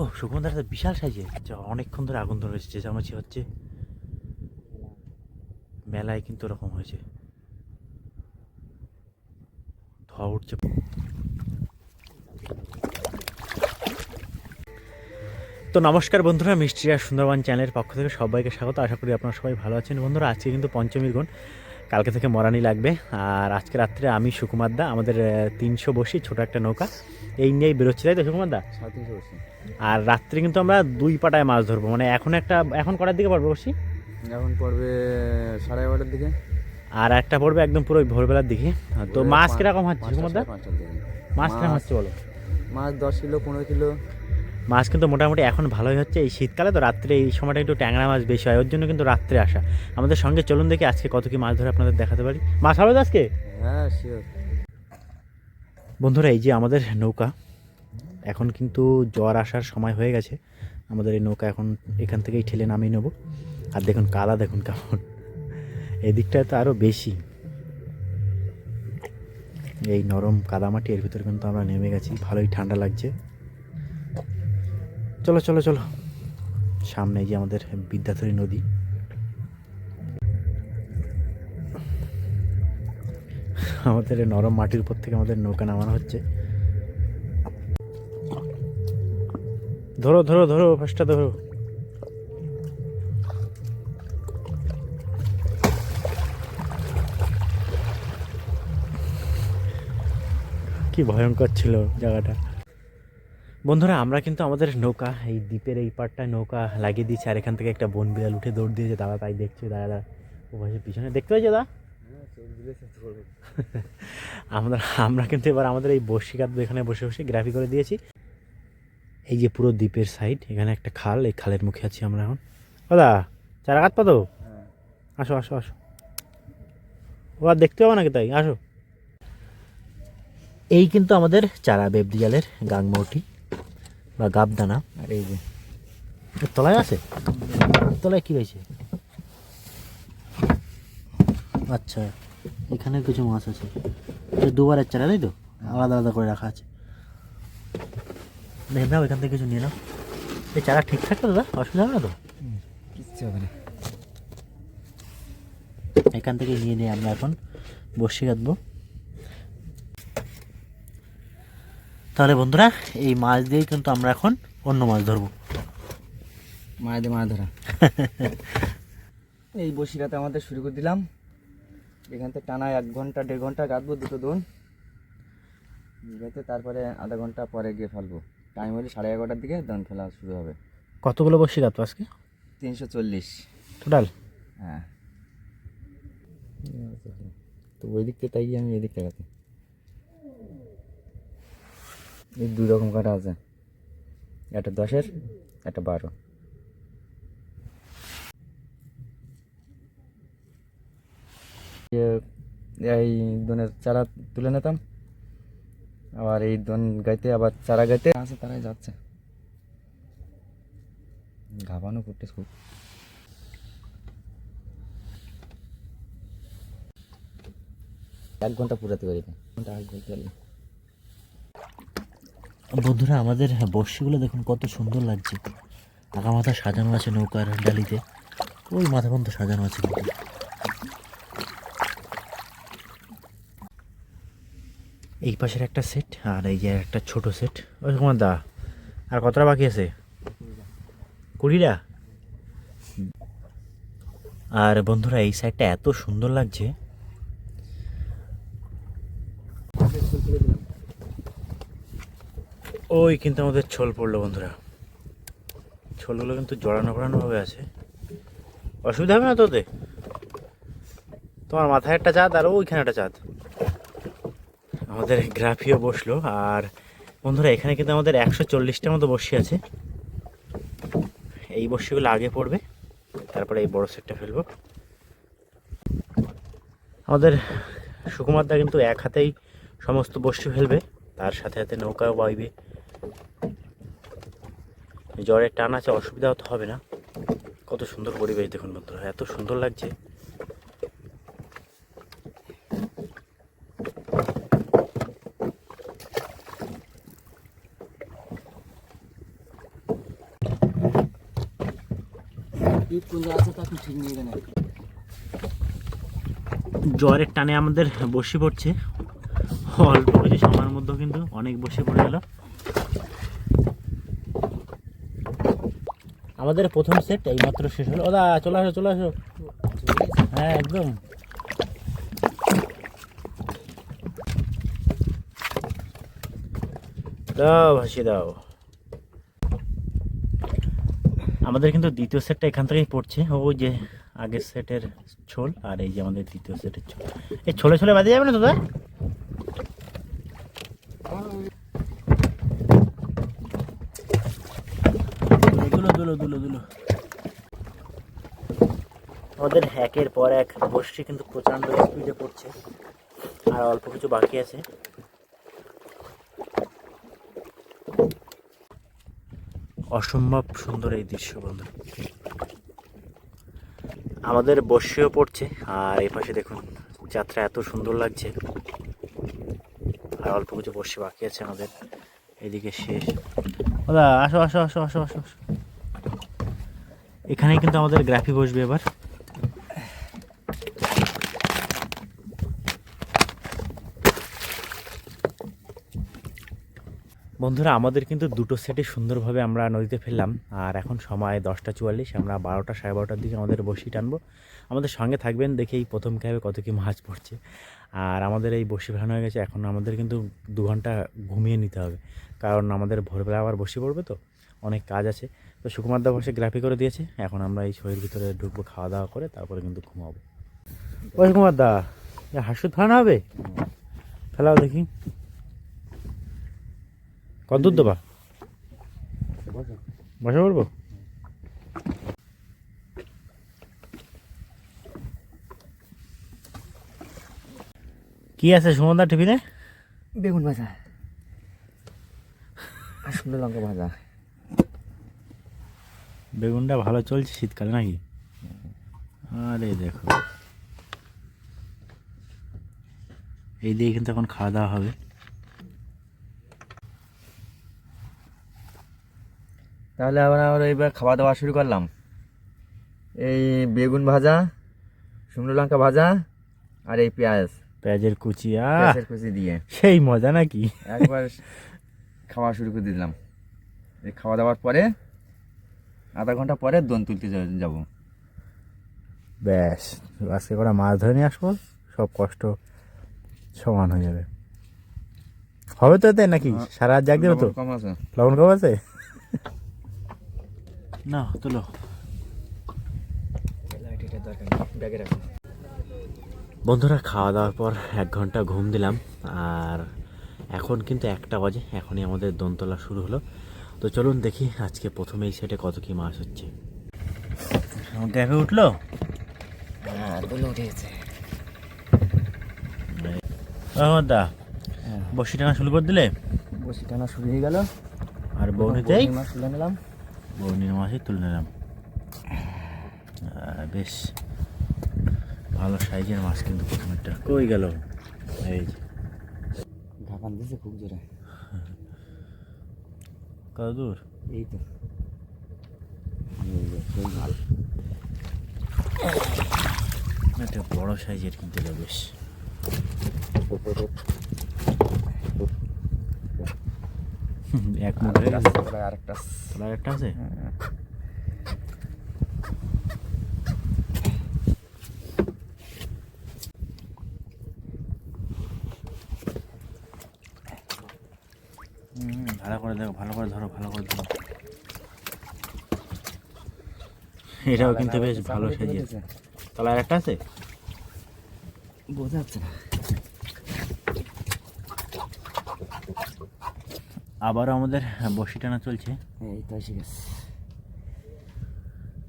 ও দা বিশাল সাইজে অনেকক্ষণ ধরে আগুন ধরে রয়েছে চেঁচামেচি হচ্ছে মেলায় কিন্তু ওরকম হয়েছে। ধোয়া উঠছে। তো নমস্কার বন্ধুরা, মিষ্টি আর সুন্দরবন চ্যানেলের পক্ষ থেকে সবাইকে স্বাগত। আশা করি আপনারা সবাই ভালো আছেন। বন্ধুরা, আজকে কিন্তু পঞ্চমীর গুণ। কালকে থেকে মরানি লাগবে। আর আজকে রাত্রে আমি সুকুমার দা আমাদের তিনশো বসি ছোট একটা নৌকা। এই নিয়েই বেরোচ্ছি তাই তো সুকুমার দা? আর রাত্রে কিন্তু আমরা দুই পাটায় মাছ ধরবো। মানে এখন একটা এখন কটার দিকে পড়বে বসি? এখন পড়বে সাড়ে এগারোটার দিকে। আর একটা পড়বে একদম পুরো ভোরবেলার দিকে। তো মাছ কীরকম হচ্ছে সুকুমার দা। মাছ কীরকম হচ্ছে বলো? মাছ দশ কিলো পনেরো কিলো। মাছ কিন্তু মোটামুটি এখন ভালোই হচ্ছে। এই শীতকালে তো রাত্রে এই সময়টা একটু ট্যাংরা মাছ বেশি হয় ওর জন্য কিন্তু রাত্রে আসা। আমাদের সঙ্গে চলুন দেখি আজকে কত কি মাছ ধরে আপনাদের দেখাতে পারি। মাছ হবে তো আজকে? হ্যাঁ বন্ধুরা এই যে আমাদের নৌকা এখন কিন্তু জ্বর আসার সময় হয়ে গেছে। আমাদের এই নৌকা এখন এখান থেকেই ঠেলে নামিয়ে নেব। আর দেখুন কাদা দেখুন কেমন। এই দিকটায় তো আরও বেশি। এই নরম কাদামাটি এর ভিতরে কিন্তু আমরা নেমে গেছি। ভালোই ঠান্ডা লাগছে। চলো চলো চলো। সামনে যে আমাদের বিদ্যাধরী নদী। আমাদের নরম মাটির উপর থেকে আমাদের নৌকা নামানো হচ্ছে। ধরো ধরো ধরো ফার্স্টটা ধরো। কি ভয়ঙ্কর ছিল জায়গাটা। বন্ধুরা, আমরা কিন্তু আমাদের নৌকা, এই দ্বীপের এই পারটায় নৌকা লাগিয়ে দিয়েছি, আর এখান থেকে একটা বন বিড়াল উঠে দৌড় দিয়েছে। দাদা তাই দেখছে, দাদা দাদা, ও পিছনে। দেখতে পেয়েছে, দাদা? আমরা আমরা কিন্তু এবার আমাদের এই বসি এখানে বসে বসে গ্রাফি করে দিয়েছি। এই যে পুরো দ্বীপের সাইড এখানে একটা খাল, এই খালের মুখে আছি আমরা এখন। দাদা, চারা গাছ পাতো আসো আসো আসো। ও আর দেখতে পাবো নাকি তাই? আসো। এই কিন্তু আমাদের চারা বেবদি জালের গাংমৌটি বা গাবদানা। আর এই যে। তলায় আছে? তলায় কি রয়েছে আচ্ছা এখানে কিছু মাছ আছে। দুবারের চারা তাই তো? আলাদা আলাদা করে রাখা আছে। দেখে নাও এখান থেকে কিছু নিয়ে নাও। এই চারা ঠিকঠাক তো দাদা? অসুবিধা হবে না তো? কিচ্ছু হবে না। এখান থেকে নিয়ে নিয়ে আমরা এখন বসে কাটবো তাহলে বন্ধুরা এই মাছ দিয়েই কিন্তু আমরা এখন অন্য মাছ ধরবো। মায়েদের মাছ ধরা। এই বসিরাতে আমাদের শুরু করে দিলাম। এখান থেকে টানা এক ঘণ্টা দেড় ঘণ্টা কাটবো দুটো দোন। গেতে তারপরে আধা ঘণ্টা পরে গিয়ে ফেলব। টাইম হলে সাড়ে এগারোটার দিকে দন ফেলা শুরু হবে। কতগুলো বসে কাটবো আজকে? তিনশো চল্লিশ। টোটাল হ্যাঁ। তো ওই দিক থেকে তাই গিয়ে আমি এদিক টাকাতে এই দুই রকম কাটা আছে। একটা দশের, একটা বারো। এই দনের চারা তুলে নিতাম। আবার এই দন গাইতে, আবার চারা গাইতে আছে, তারাই যাচ্ছে। ঘাবানো করতে খুব। এক ঘণ্টা পুরাতে পারি ঘণ্টা পারলে বন্ধুরা, আমাদের বর্ষিগুলো দেখুন কত সুন্দর লাগছে। আগা মাথা সাজানো আছে নৌকার ডালিতে। ওই মাথা পর্যন্ত সাজানো আছে কিন্তু। এই পাশের একটা সেট আর এই যে একটা ছোট সেট ওই কুমার দা, আর কতটা বাকি আছে? কুড়িটা? আর বন্ধুরা, এই সাইডটা এত সুন্দর লাগছে। ওই কিন্তু আমাদের ছোল পড়ল, বন্ধুরা। ছোলগুলো কিন্তু জড়ানো করানো ভাবে আছে। অসুবিধা হবে না তোদের? তোমার মাথায় একটা চাঁদ আর ওইখানে একটা চাঁদ। আমাদের গ্রাফিও বসল আর বন্ধুরা, এখানে কিন্তু আমাদের একশো চল্লিশটার মতো বসি আছে। এই বসিগুলো আগে পড়বে, তারপরে এই বড় সেটটা ফেলব। আমাদের সুকুমার দা কিন্তু এক হাতেই সমস্ত বসি ফেলবে, তার সাথে সাথে নৌকাও বাইবে জ্বরের টান আছে অসুবিধা তো হবে না। কত সুন্দর পরিবেশ দেখুন বন্ধুরা এত সুন্দর লাগছে। জ্বরের টানে আমাদের বসে পড়ছে। অল্প কিছু সময়ের মধ্যেও কিন্তু অনেক বসে পড়ে গেল। আমাদের প্রথম সেট এই মাত্র শেষ হলো। ওদা, চলে আসো চলে আসো। হ্যাঁ একদম। দাও, ভাসিয়ে দাও। আমাদের কিন্তু দ্বিতীয় সেটটা এখান থেকেই পড়ছে। ওই যে আগের সেটের ছোল আর এই যে আমাদের দ্বিতীয় সেটের ছোল। এই ছোলে ছোলে বাজে যাবে না, দাদা দুলো দুলো দুলো দুলো আমাদের একের পর এক বসছি কিন্তু প্রচণ্ড স্পিডে পড়ছে। আর অল্প কিছু বাকি আছে। অসম্ভব সুন্দর এই দৃশ্য বন্ধু। আমাদের বর্ষিও পড়ছে আর এই পাশে দেখুন যাত্রা এত সুন্দর লাগছে। আর অল্প কিছু বর্ষি বাকি আছে আমাদের। এদিকে শেষ। দাদা আসো আসো আসো আসো আসো আসো। এখানেই কিন্তু আমাদের গ্রাফি বসবে এবার। বন্ধুরা, আমাদের কিন্তু দুটো সেটে সুন্দরভাবে আমরা নদীতে ফেললাম। আর এখন সময় দশটা চুয়াল্লিশ, আমরা বারোটা, সাড়ে বারোটার দিকে আমাদের বসি টানবো। আমাদের সঙ্গে থাকবেন দেখেই প্রথম ক্যাবে কত কি মাছ পড়ছে। আর আমাদের এই বসি ফেলানো হয়ে গেছে, এখন আমাদের কিন্তু দু ঘণ্টা ঘুমিয়ে নিতে হবে। কারণ আমাদের ভোরবেলা আবার বসে পড়বে তো, অনেক কাজ আছে। তো সুকুমার দা বসে গ্রাফি করে দিয়েছে, এখন আমরা এই শরীর ভিতরে ঢুকবো খাওয়া দাওয়া করে তারপরে কিন্তু ঘুমাবো। ওই সুকুমার দা হাসুদ ফেলানো হবে? ফেলাও দেখি। কত দূর দেবা? বসে পড়ব? কি আছে সুমনদার টিফিনে? বেগুন ভাজা। আর শুকনো লঙ্কা ভাজা। বেগুনটা ভালো চলছে শীতকালে নাকি? আরে দেখো। এই দিয়ে কিন্তু এখন খাওয়া দাওয়া হবে। তাহলে আবার আমরা এবার খাওয়া দাওয়া শুরু করলাম। এই বেগুন ভাজা শুকনো লঙ্কা ভাজা আর এই পেঁয়াজ। পেঁয়াজের কুচি পেঁয়াজের কুচি দিয়ে। সেই মজা নাকি? একবার খাওয়া শুরু করে দিলাম। এই খাওয়া দাওয়ার পরে আধা ঘণ্টা পরে দোন তুলতে যাব। ব্যাস আজকে করে মাছ ধরে নিয়ে আসব সব কষ্ট সমান হয়ে যাবে। হবে তো এতে নাকি? সারা রাত জাগ দেবে তো? লবণ কম আছে। লবণ কম আছে? না তুলো। ব্যাগে রাখো। বন্ধুরা খাওয়া দাওয়ার পর এক ঘণ্টা ঘুম দিলাম আর এখন কিন্তু একটা বাজে এখনই আমাদের দোনতলা শুরু হলো। তো চলুন দেখি আজকে প্রথমে এই সেটে কত কি মাছ হচ্ছে। দেখে উঠল? হ্যাঁ দা হ্যাঁ বসি টানা শুরু করে দিলে? বসি টানা শুরু হয়ে গেল। আর বৌনিতেই মাছ তুলে নিলাম। বৌনির মাছই তুলে নিলাম। বেশ ভালো সাইজের মাছ কিন্তু প্রথমেরটা। কই গেল? এই যে। দিয়েছে খুব জোরে। কত দূর? এই তো। একটা বড় সাইজের কিন্তু বেশ। এক আরেকটা আছে। হুম, ভালো করে দেখো ভালো করে ধরো ভালো করে ধরো। এটাও কিন্তু বেশ ভালো সাইজের তলার একটা আছে? বোঝা যাচ্ছে না। আবারও আমাদের বসি টানা চলছে। এই তো এসে গেছে।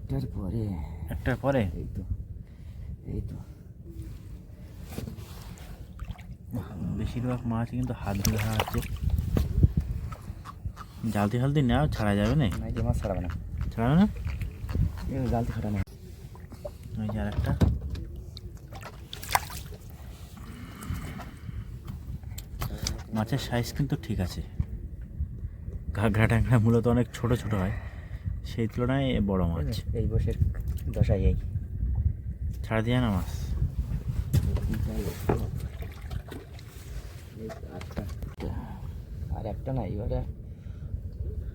এটার পরে। একটার পরে? এই তো এই তো। বেশিরভাগ মাছ কিন্তু হাত দিয়ে ধরা আছে জালতি হালতি নেওয়া ছাড়া যাবে না? এই যে মাছ ছাড়াবে না। ছাড়াবে না? এই জালতি ছাড়া না ওই যে আরেকটা। মাছের সাইজ কিন্তু ঠিক আছে। ঘাগড়া ট্যাংরা মূলত অনেক ছোট ছোট হয়। সেই তুলনায় বড় মাছ। এই বসে দশাই এই। ছাড় দিয়ে না মাছ? আর একটা না এবারে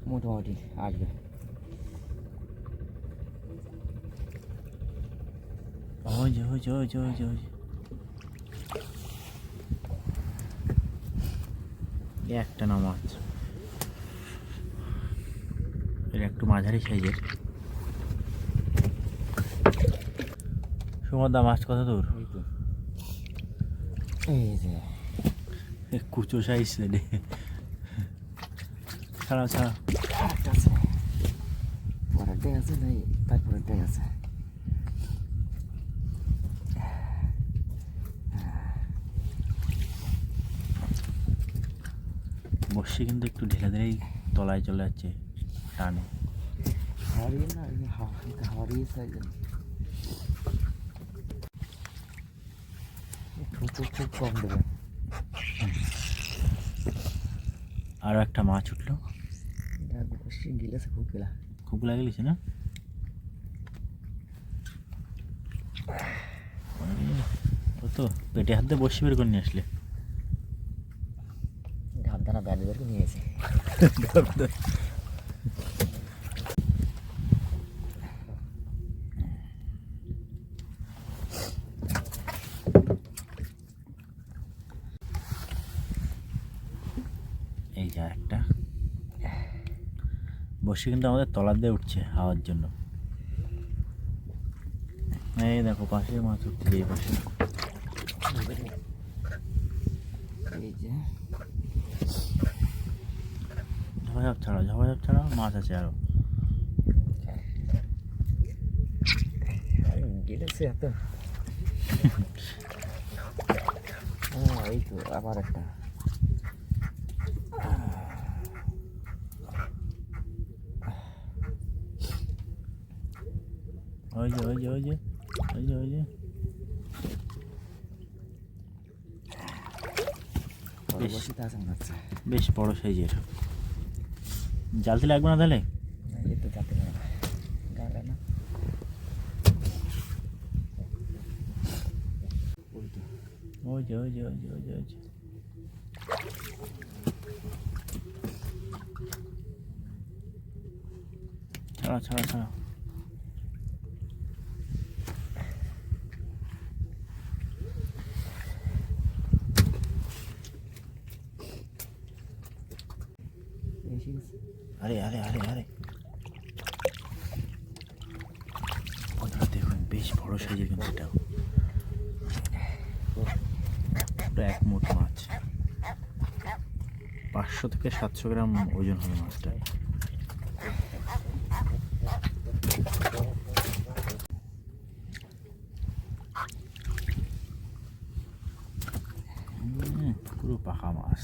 মোটামুটি আসবে। ওই যে ওই যে ওই যে ওই যে ওই যে। এই একটা না মাছ। এর একটু মাঝারি সাইজের। সুমদা মাছ কত দূর? এই যে। কুচো সাইজ রে। ছাড়া ছাড়া আছে। পরেরটাই আছে নাই তারপরেরটাই আছে। বসে কিন্তু একটু ঢেলে দিলেই তলায় চলে যাচ্ছে। টানে। হারিয়ে না হারিয়ে সাইজে প্রচুর খুব কম দেবে আরও একটা মাছ উঠল। গিলেছে খুব গেলা খুব লাগে গেছে না? ও তো পেটে হাত দিয়ে বসে বের করে নিয়ে আসলে। দানা ব্যাট বের করে নিয়েছে এই যে একটা বসে কিন্তু আমাদের তলার দিয়ে উঠছে হাওয়ার জন্য। এই দেখো পাশে মাছ উঠছে এই পাশে। ঝপাঝপ ছাড়াও ঝপাঝপ ছাড়াও মাছ আছে আরও। গিলেছে এত। ও এই তো আবার একটা। ওই যে ওই যে ওই যে ওই যে ওই যে বেশ। বড় সাইজের। জালতি লাগবে না তাহলে? ওই যে ওই যে ওই যে ওই যে ওই যে ছাড়া ছাড়া ছাড়া এসে গেছে আরে আরে আরে আরে বন্ধুরা দেখুন বেশ বড় সাইজের কিন্তু এটাও পুরো এক মুঠ মাছ পাঁচশো থেকে সাতশো গ্রাম ওজন হবে মাছটা। পুরো পাকা মাছ।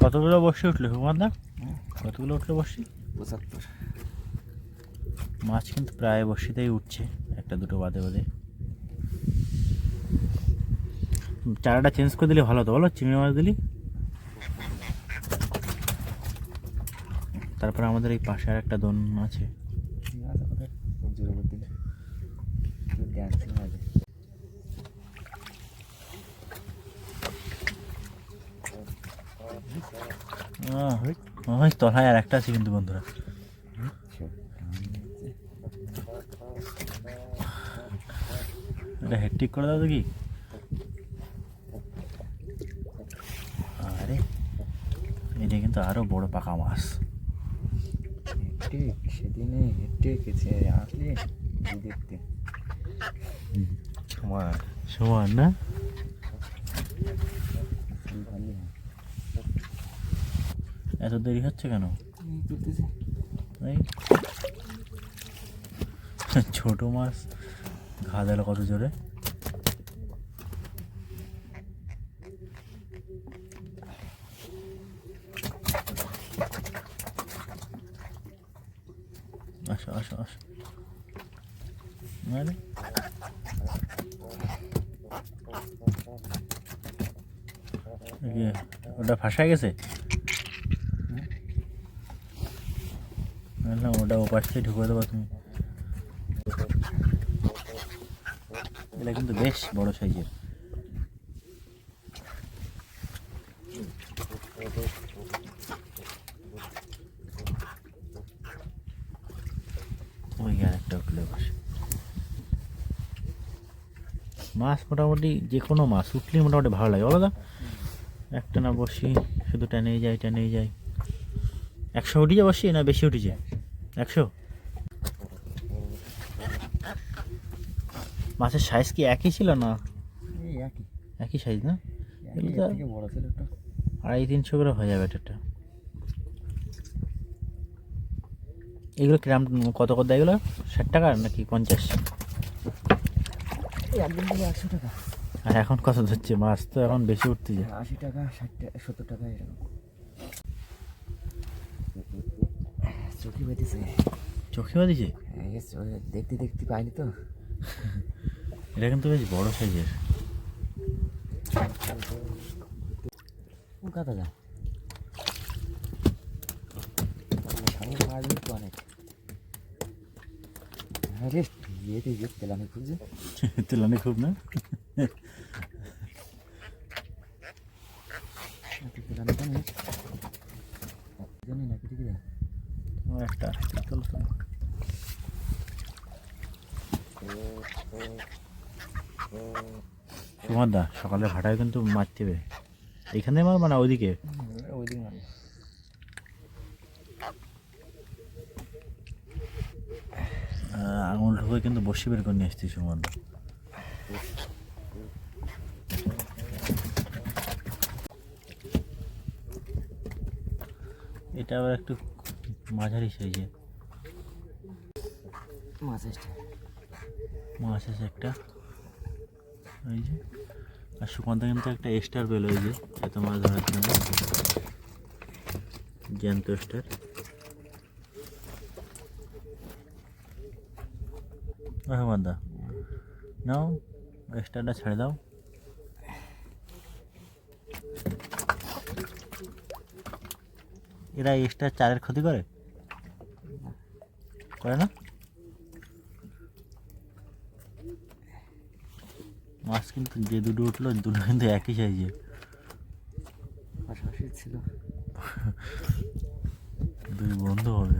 কতগুলো বসে উঠল হ্যাঁ। কতগুলো উঠল বসি? পঁচাত্তর। মাছ কিন্তু প্রায় বসিতেই উঠছে। একটা, দুটো বাদে বাদে। চারাটা চেঞ্জ করে দিলে ভালো হতো, বলো? চিংড়ি মাছ দিলি? তারপরে আমাদের এই পাশে আর একটা দোন আছে। তলায় আর একটা আছে কিন্তু বন্ধুরা। হেডটিক করে দাও তো কি আরে এটা কিন্তু আরও বড় পাকা মাছ। হেঁটে সেদিনে হেঁটে গেছে আসলে দেখতে। সময় সমান না? এত দেরি হচ্ছে কেন? ছোট মাছ ঘা দিল কত জোরে আসো আসো আসো আরে এই যে ওটা ফাঁসায় গেছে? ওটা ওপাশ থেকে ঢুকে দেবো তুমি। এটা কিন্তু বেশ বড় সাইজের। ওই আর একটা উঠলে বসে। মাছ মোটামুটি যে কোনো মাছ, উঠলেই মোটামুটি ভালো লাগে। বলো একটা না বসি শুধু টেনেই যায় টেনেই যায় একশো উঠে যায় বসি না বেশি উঠেছে একশো? মাছের সাইজ কি একই ছিল না? একই। সাইজ না? আড়াই তিনশো করে হয়ে যাবে এটা। এগুলো কিরাম কত কত দেয় এগুলো? ষাট টাকা নাকি পঞ্চাশ? একদিন থেকে একশো টাকা। আর এখন কত ধরছে? মাছ তো এখন বেশি উঠতেছে আশি টাকা ষাট টাকা সত্তর টাকা এরকম। চোখে বেঁধেছে। চোখে বাঁধিছে? চোখে দেখতে দেখতে পাইনি তো। এটা কিন্তু বেশ বড় সাইজের। কাদা যা। অনেক আরে ইয়েতে যে তেলানি তুলানি খুব না তেলানি কেন জানি না কিছু কি ও একটা চলো তো। সুমার দা সকালে ভাটায় কিন্তু মাছ দেবে। এইখানে মারবা মানে ওইদিকে? ওইদিকে আঙুল ঢুকে কিন্তু বসি বের করে নিয়ে আসছি সুমার দা এটা আবার একটু মাঝারি সাইজের মাছ এসছে। মাছ আছে একটা। এই যে। আর সুকান্ত কিন্তু একটা স্টার পেল ওই যে এত মাছ ধরার জন্য। জ্যান্ত স্টার দা নাও স্টারটা ছেড়ে দাও। এরা স্টার চারের ক্ষতি করে? করে না? মাছ কিন্তু যে দুটো উঠল দুটো কিন্তু একই সাইজের পাশাপাশি ছিল। দুই বন্ধু হবে।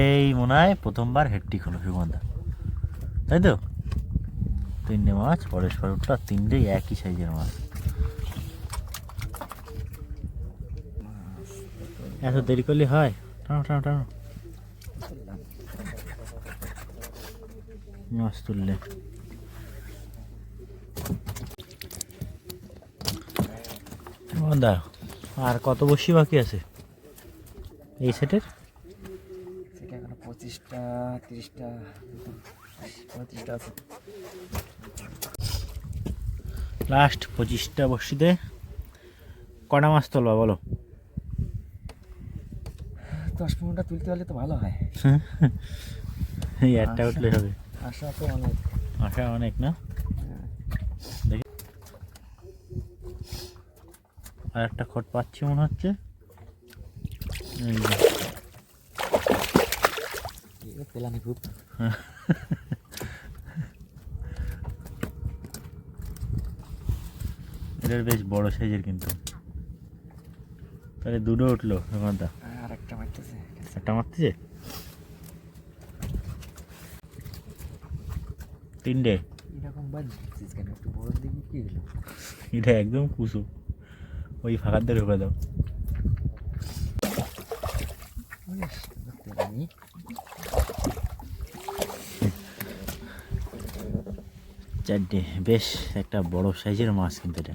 এই মনে হয় প্রথমবার হেডটিক হলো সুগন্ধা। তাই তো? তিনটে মাছ পরস্পর উঠল আর তিনটেই একই সাইজের মাছ। এত দেরি করলে হয়? টানো টানো টানো। মাছ তুললে দা আর কত বসি বাকি আছে? এই সেটের? পঁচিশটা তিরিশটা আছে। লাস্ট পঁচিশটা বসিতে কটা মাছ তোলবা বলো? দশ পনেরোটা তুলতে পারলে তো ভালো হয়। এই একটা উঠলে হবে। আশা তো অনেক। আশা অনেক না? দেখি। আর একটা খট পাচ্ছি মনে হচ্ছে। পেলানি খুব এটার বেশ বড় সাইজের কিন্তু। তাহলে দুটো উঠল সুগন্ধা আর একটা মারতেছে। একটা মারতেছে? তিনটে। এরকম বাজছিস কেন? একটু বড় দিকে কি হলো এটা একদম কুসুম ওই ফাঁকার দিয়ে ঢুকে দাও। বেশ, চারটে। বেশ একটা বড় সাইজের মাছ কিন্তু এটা।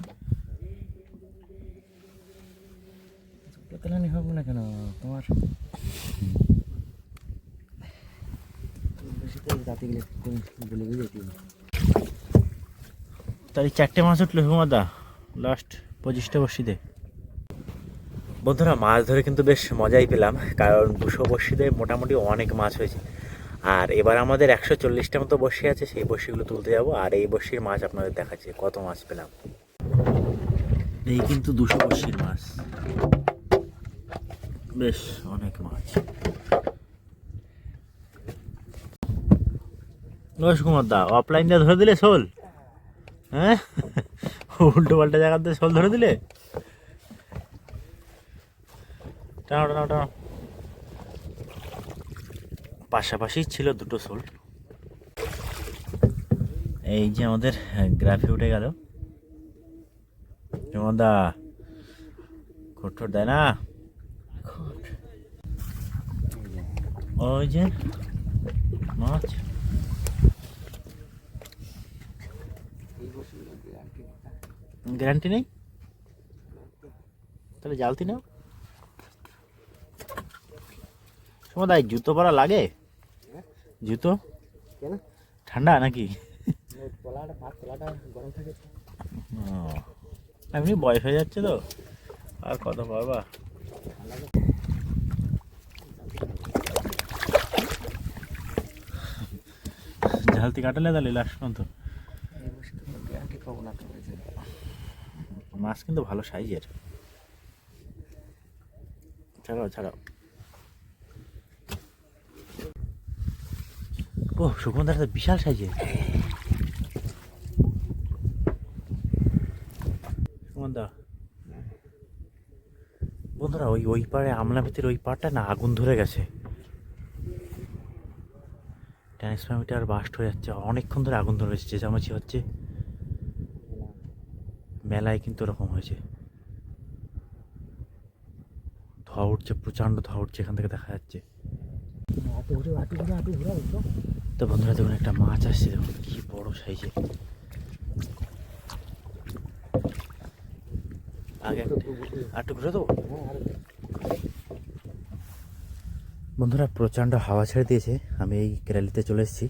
হবে না কেন? তোমার গেলে বলে যেতে তাহলে চারটে মাছ উঠল হুমাদা। লাস্ট পঁচিশটা বসিতে বন্ধুরা মাছ ধরে কিন্তু বেশ মজাই পেলাম কারণ দুশো বসিতে মোটামুটি অনেক মাছ হয়েছে। আর এবার আমাদের একশো চল্লিশটা মতো বসি আছে সেই বসিগুলো তুলতে যাব আর এই বসির মাছ আপনাদের দেখাচ্ছি কত মাছ পেলাম। এই কিন্তু দুশো বসির মাছ। বেশ অনেক মাছ। নরেশ কুমার দা অফলাইন দিয়ে ধরে দিলে শোল? হ্যাঁ? উল্টো পাল্টা জায়গাতে শোল ধরে দিলে? টানো টানো টানো। পাশাপাশি ছিল দুটো শোল। এই যে আমাদের গ্রাফি উঠে গেল। দা খোট দেয় না? ওই যে মাছ গ্যারান্টি নেই? তাহলে জালতি নাও। সময় জুতো পরা লাগে? জুতো? কেন? ঠান্ডা নাকি? এমনি বয়স হয়ে যাচ্ছে তো। আর কত পারবা? ঝালতি কাটালে তাহলে লাস্ট পর্যন্ত এই বসে তো গ্যারান্টি পাবো না তো ওই যে। মাছ কিন্তু ভালো সাইজের। ছাড়াও ছাড়াও। ও সুকুমার দা বিশাল সাইজের। সুকুমার বন্ধুরা, ওই ওই পাড়ে আমলা ভিতরে ওই পাড়টা না আগুন ধরে গেছে। ট্রান্সফার্মিটার বাস্ট হয়ে যাচ্ছে। অনেকক্ষণ ধরে আগুন ধরে গেছে চেঁচামেচি হচ্ছে। মেলায় কিন্তু ওরকম হয়েছে। ধোয়া উঠছে, প্রচণ্ড ধোয়া উঠছে, এখান থেকে দেখা যাচ্ছে। তো বন্ধুরা, দেখুন, একটা মাছ আসছে, দেখুন, কি বড় সাইজে। আগে ঘুরে বন্ধুরা, প্রচণ্ড হাওয়া ছেড়ে দিয়েছে। আমি এই কেরালিতে চলে এসেছি।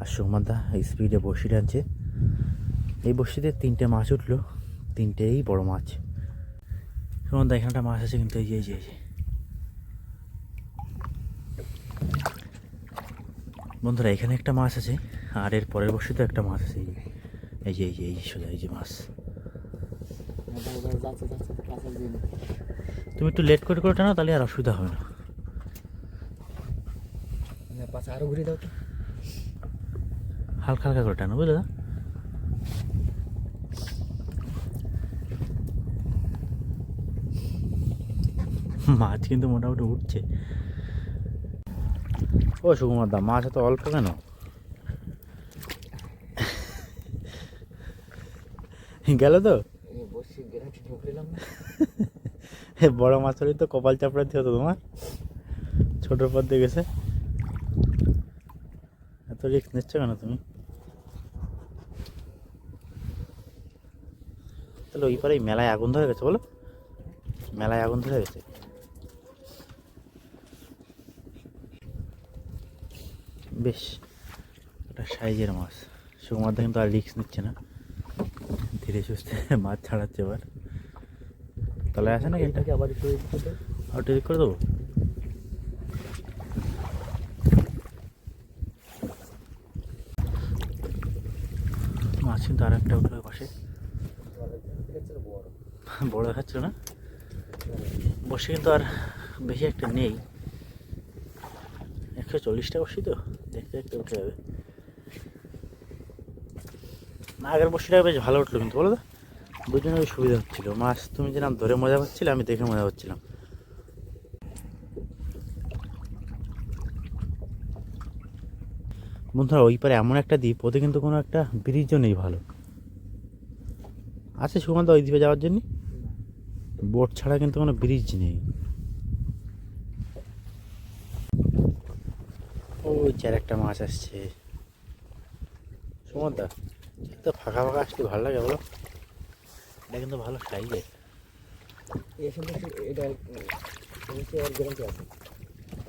আর সুমাদা স্পিডে বসি টানছে। এই বসিতে তিনটে মাছ উঠল। তিনটেই বড় মাছ। সুমন্দা এখানটা মাছ আছে কিন্তু এই যে এই যে বন্ধুরা এখানে একটা মাছ আছে আর এর পরের বসিতে একটা মাছ আছে। এই যে এই যে এই যে এই যে সোজা এই যে মাছ। তো। তুমি একটু লেট করে করে টানো তাহলে আর অসুবিধা হবে না। না, পাশে আরও ঘুরে দাও তো। হালকা হালকা করে টানো বুঝলে? মাছ কিন্তু মোটামুটি উঠছে। ও সুকুমার দা মাছ এত অল্প কেন? গেল তো? বড় মাছ হলেই তো কপাল চাপড়াতে হতো তোমার। ছোটোর পর দিয়ে গেছে। এত রিস্ক নিচ্ছ কেন তুমি? তাহলে ওই পারে মেলায় আগুন ধরে গেছে বলো? মেলায় আগুন ধরে গেছে? বেশ একটা সাইজের মাছ। সুকুমারদা কিন্তু আর রিস্ক নিচ্ছে না। ধীরে সুস্থে মাছ ছাড়াচ্ছে এবার। তাহলে আছে না এটাকে আবার একটু এদিকে করে আর ঠিক করে দেবো? মাছ কিন্তু আর একটা উঠল পাশে। বড় বড় দেখাচ্ছিল না? বসে কিন্তু আর বেশি একটা নেই। একশো চল্লিশটা বসি তো? দেখতে উঠে যাবে। আগের বসিটা বেশ ভালো উঠল কিন্তু, বলো তো? দুজনের সুবিধা হচ্ছিল। মাছ তুমি যেরকম ধরে মজা পাচ্ছিলে, আমি দেখে মজা পাচ্ছিলাম। বন্ধুরা, ওই পারে এমন একটা দ্বীপ, ওতে কিন্তু কোনো একটা ব্রিজও নেই ভালো। আছে সুমন্ত ওই দ্বীপে যাওয়ার জন্য? বোট ছাড়া কিন্তু কোনো ব্রিজ নেই। চার একটা মাছ আসছে। সুমন্ত তো ফাঁকা ফাঁকা আসলে ভালো লাগে বলো। এটা কিন্তু ভালো সাইজের এটা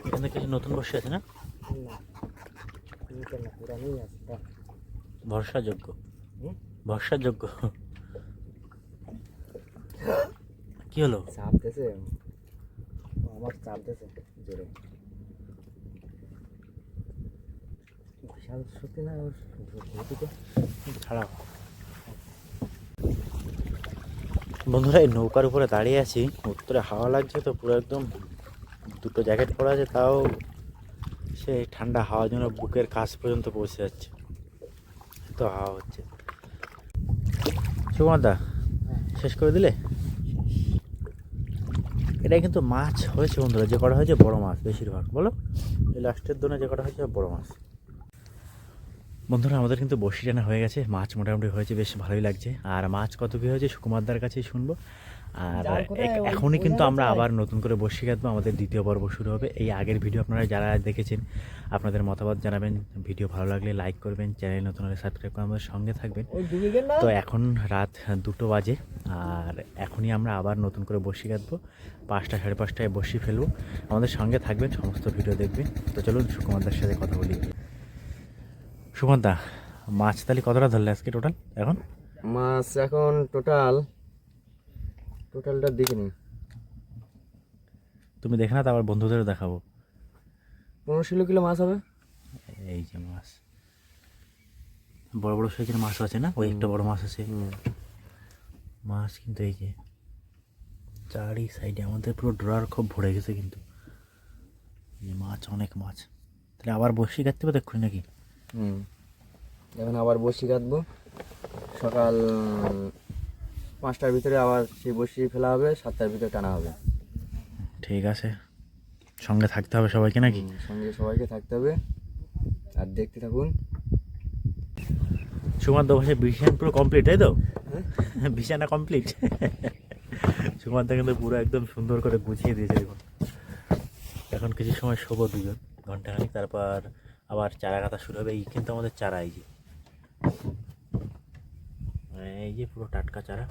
এখানে কিছু নতুন বসে আছে না। ভরসাযোগ্য। হুম? ভরসাযোগ্য। কি হলো? চাপ দিয়েছে আমার চাপ দিয়েছে জোরে। শক্তি না বন্ধুরা, এই নৌকার উপরে দাঁড়িয়ে আছি। উত্তরে হাওয়া লাগছে তো পুরো একদম দুটো জ্যাকেট পরা আছে, তাও সেই ঠান্ডা হাওয়ার জন্য বুকের কাছ পর্যন্ত পৌঁছে যাচ্ছে। তো হাওয়া হচ্ছে। সুকুমার দা শেষ করে দিলে? এটা কিন্তু মাছ হয়েছে বন্ধুরা, যে কটা হয়েছে বড় মাছ বেশিরভাগ, বলো? এই লাস্টের দিনে যে কটা হয়েছে বড় মাছ। বন্ধুরা আমাদের কিন্তু বসি টানা হয়ে গেছে। মাছ মোটামুটি হয়েছে বেশ ভালোই লাগছে। আর মাছ কত কী হয়েছে সুকুমারদার কাছেই শুনব। আর এখনই কিন্তু আমরা আবার নতুন করে বসি কাটবো আমাদের দ্বিতীয় পর্ব শুরু হবে। এই আগের ভিডিও আপনারা যারা দেখেছেন আপনাদের মতামত জানাবেন। ভিডিও ভালো লাগলে লাইক করবেন চ্যানেল নতুন হলে সাবস্ক্রাইব করে আমাদের সঙ্গে থাকবেন। তো এখন রাত দুটো বাজে আর এখনই আমরা আবার নতুন করে বসি কাটবো পাঁচটা সাড়ে পাঁচটায় বসি ফেলব। আমাদের সঙ্গে থাকবেন সমস্ত ভিডিও দেখবেন। তো চলুন সুকুমারদার সাথে কথা বলি। সুকুমারদা মাছ তাহলে কতটা ধরলে আজকে টোটাল এখন? মাছ এখন টোটাল টোটালটা দেখিনি তুমি দেখে না তো আবার বন্ধুদেরও দেখাবো। পনেরো ষোলো কিলো মাছ হবে। এই যে মাছ। বড় বড় সাইজের মাছ আছে না? ওই একটা বড় মাছ আছে। মাছ কিন্তু এই যে চারি সাইডে আমাদের পুরো ড্রয়ার খুব ভরে গেছে কিন্তু। মাছ অনেক মাছ। তাহলে আবার বসি কাটতে হবে দেখুন নাকি? হুম। এখন আবার বসি কাটবো। সকাল পাঁচটার ভিতরে আবার সেই বসি ফেলা হবে সাতটার ভিতরে টানা হবে। ঠিক আছে। সঙ্গে থাকতে হবে সবাইকে নাকি? সঙ্গে সবাইকে থাকতে হবে। আর দেখতে থাকুন। সুমার দোভাষে বিছানা পুরো কমপ্লিট তাই তো? বিছানা কমপ্লিট সুমার দা কিন্তু পুরো একদম সুন্দর করে গুছিয়ে দিয়েছে দেখুন। এখন কিছু সময় শোবো দুজন ঘন্টাখানিক তারপর আবার চারা কাটা শুরু হবে, এই কিন্তু আমাদের চারা, এই যে। এই যে পুরো টাটকা চারা।